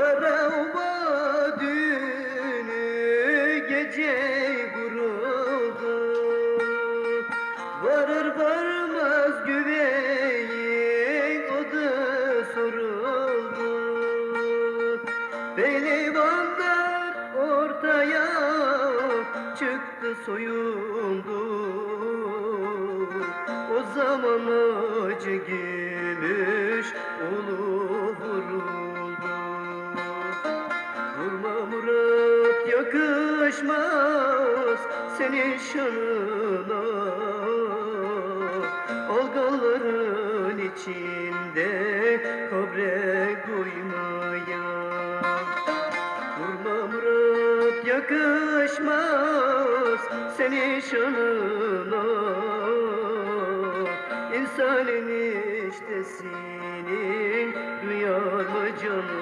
Kara oba düğünü gece kuruldu Varır varmaz güveyin adı soruldu Pehlivanlar ortaya çıktı soyundu. O zaman acı gümüş ulu yakışmaz senin şanına Algaların içinde kabre koymaya Vurma Murat yakışmaz senin şanına İnsan eniştesinin duyar mı canına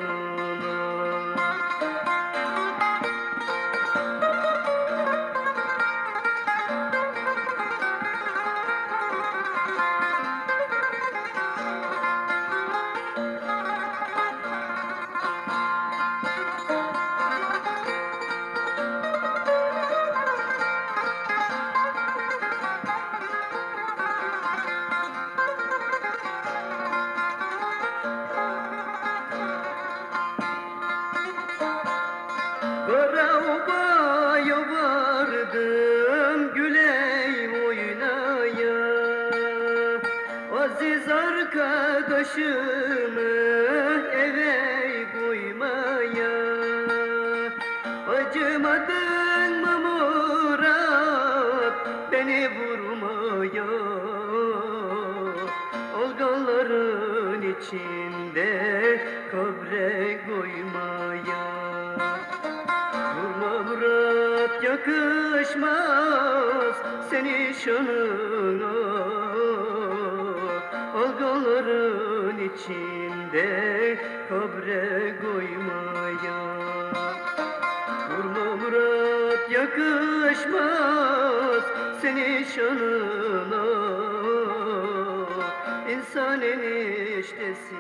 Kara obaya vardım güleyim oynaya Aziz arkadaşımı eve koymaya Acımadın mı beni vurmaya Algaların içinde kabre koymaya yakışmaz seni şanına Algaların içinde kabre koymaya. Vurma Murat yakışmaz seni şanına İnsan eniştesi